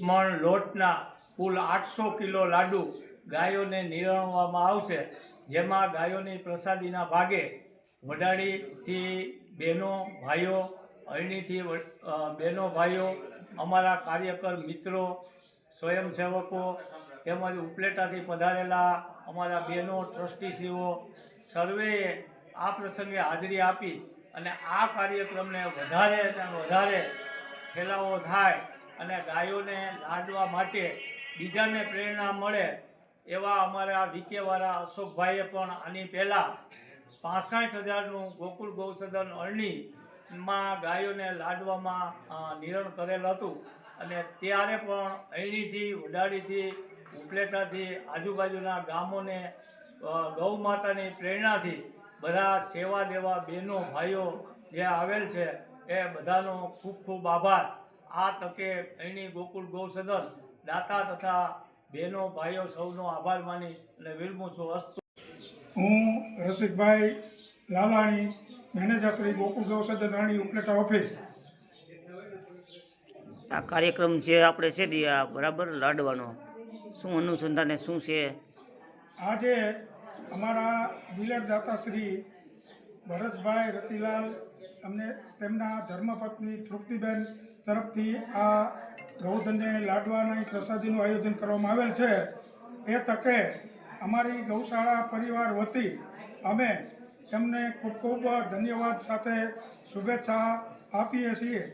મણ લોટના કુલ આઠસો કિલો લાડુ ગાયોને નિરણવામાં આવશે. જેમાં ગાયોની પ્રસાદીના ભાગે વડાળીથી બહેનો, ભાઈઓ અરણીથી બહેનો, ભાઈઓ, અમારા કાર્યકર મિત્રો, સ્વયંસેવકો તેમજ ઉપલેટાથી પધારેલા અમારા બહેનો ટ્રસ્ટીશ્રીઓ સર્વેએ આ પ્રસંગે હાજરી આપી અને આ કાર્યક્રમને વધારે અને વધારે ફેલાવો થાય અને ગાયોને લાડવા માટે બીજાને પ્રેરણા મળે એવા અમારા વિકેવાળા અશોકભાઈએ પણ આની પહેલાં પાસઠ હજારનું ગોકુળ ગૌસદન અરણીમાં ગાયોને લાડવામાં નિરણ કરેલ હતું. અને ત્યારે પણ અરણીથી વડાળીથી ઉપલેટાથી, આજુબાજુના ગામોને ગૌ માતાની પ્રેરણાથી બધા સેવા દેવા બહેનો, ભાઈઓ જે આવેલ છે એ બધાનો ખૂબ ખૂબ આભાર. આ તકે અરણી ગોકુળ ગૌસદન દાતા તથા બહેનો ભાઈઓ સૌનો આભાર માની અને વિરમું છું અસ્તુ. હું રસિકભાઈ લાલાણી મેનેજર શ્રી ગોકુળ ગૌસદન રાણી ઉપલેટા ઓફિસ. આ કાર્યક્રમ જે આપણે છે દી આ બરાબર લાડવાનો શું અનુસંધાને શું છે? આજે અમારા દાતા શ્રી ભરતભાઈ રતિલાલ અમને તેમના ધર્મપત્ની તૃપ્તિબેન તરફથી આ ગૌધનને લાડવાની પ્રસાદીનું આયોજન કરવામાં આવેલ છે. એ તકે અમારી ગૌશાળા પરિવાર વતી અમે તેમને ખૂબ ખૂબ ધન્યવાદ સાથે શુભેચ્છા આપીએ છીએ.